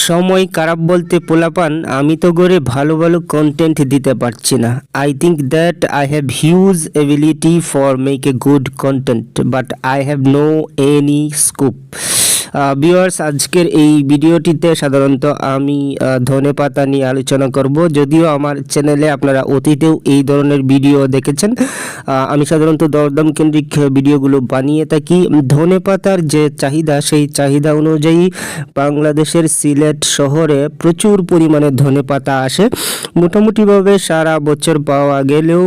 সময় খারাপ বলতে পোলাপান, আমি তো করে ভালো ভালো কন্টেন্ট দিতে পারছি না। I think that I have huge ability for make a good content but I have no any scope viewers আজকের এই ভিডিওটিতে সাধারণত আমি ধনে পাতা নিয়ে আলোচনা করব। যদিও আমার চ্যানেলে আপনারা অতীতেও এই ধরনের ভিডিও দেখেছেন আমি সাধারণত দরদাম কেন্দ্রিক ভিডিওগুলো বানিয়ে থাকি। ধনে পাতার যে চাহিদা, সেই চাহিদা অনুযায়ী বাংলাদেশের সিলেট শহরে প্রচুর পরিমাণে ধনে পাতা আসে। মোটামুটিভাবে সারা বছর পাওয়া গেলেও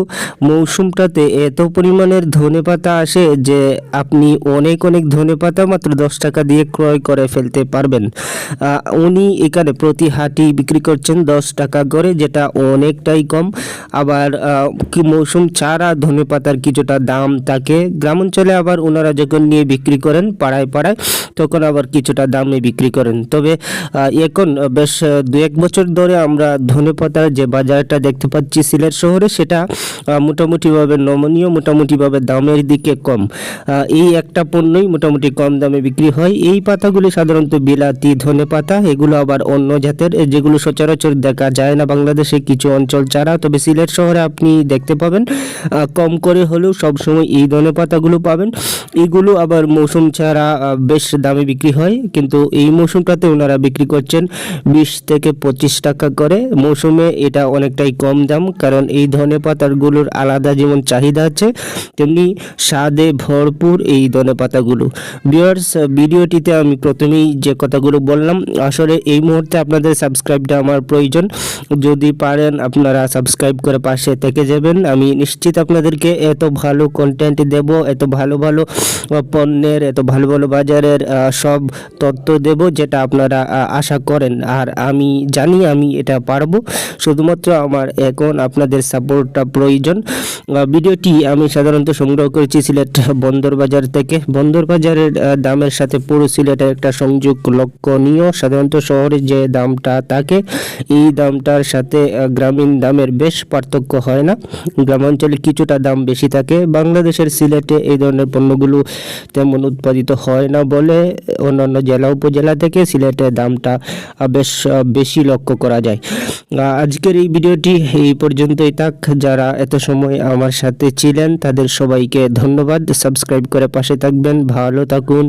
মৌসুমটাতে এত পরিমাণের ধনে পাতা আসে যে আপনি অনেক অনেক ধনে পাতা মাত্র দশ টাকা দিয়ে ক্রয় করে ফেলতে পারবেন। উনি এখানে প্রতি হাটি বিক্রি করছেন দশ টাকা করে, যেটা অনেকটাই কম। আবার কি মৌসুম ছাড়া ধনে পাতার কিছুটা দাম থাকে। গ্রামাঞ্চলে আবার ওনারা যখন নিয়ে বিক্রি করেন পাড়ায় পাড়ায় তখন আবার কিছুটা দামে বিক্রি করেন। তবে এখন বেশ দু এক বছর ধরে আমরা ধনে পাতার যে বাজারটা দেখতে পাচ্ছি সিলেট শহরে, সেটা মোটামুটিভাবে নমনীয়, মোটামুটিভাবে দামের দিকে কম। এই একটা পণ্যই মোটামুটি কম দামে বিক্রি হয়। এই পাতাগুলি সাধারণত বিলাতি ধনে পাতা এগুলো আবার অন্য জাতের যেগুলো সচরাচর দেখা যায় না বাংলাদেশে, কিছু অঞ্চল ছাড়া। তবে সিলেট শহরে আপনি দেখতে পাবেন কম করে হলেও সবসময় এই ধনে পাতাগুলো পাবেন। এগুলো আবার মৌসুম ছাড়া বেশ দামে বিক্রি হয়, কিন্তু এই মৌসুমটাতে ওনারা বিক্রি করছেন বিশ থেকে পঁচিশ টাকা করে। মৌসুমে এটা অনেকটাই কম দাম, কারণ এই ধনে পাতাগুলোর আলাদা যেমন চাহিদা আছে, তেমনি স্বাদে ভরপুর এই ধনে পাতাগুলো ভিউয়ার্স, ভিডিওটিতে আমি প্রথমেই যে কথাগুলো বললাম, আসলে এই মুহূর্তে আপনাদের সাবস্ক্রাইবটা আমার প্রয়োজন। যদি পারেন আপনারা সাবস্ক্রাইব করে পাশে থেকে যাবেন। আমি নিশ্চিত আপনাদেরকে এত ভালো কন্টেন্ট দেব, এত ভালো ভালো পণ্যের, এত ভালো ভালো বাজারের সব তথ্য দেব যেটা আপনারা আশা করেন। আর আমি জানি আমি এটা পারব। শুধুমাত্র আমার এখন আপনাদের সাপোর্টটা প্রয়োজন। ভিডিওটি আমি সাধারণত সংগ্রহ করেছি সিলেট বন্দর বাজার থেকে। বন্দর বাজারের আহ, দামের সাথে পুরো সিলেটের একটা সংযোগ লক্ষণীয়। সাধারণত শহরে যে দামটা থাকে এই দামটার সাথে গ্রামীণ দামের বেশ পার্থক্য হয় না। গ্রামাঞ্চলে কিছুটা দাম বেশি থাকে। বাংলাদেশের সিলেটে এই ধরনের পণ্যগুলো তেমন উৎপাদিত হয় না বলে অন্যান্য জেলা উপজেলা থেকে সিলেটের দামটা বেশ বেশি লক্ষ্য করা যায়। আজকের এই ভিডিওটি এই পর্যন্তই থাক। যারা এত সময় আমার সাথে ছিলেন, তাদের সবাইকে ধন্যবাদ। সাবস্ক্রাইব করে পাশে থাকবেন। ভালো থাকুন।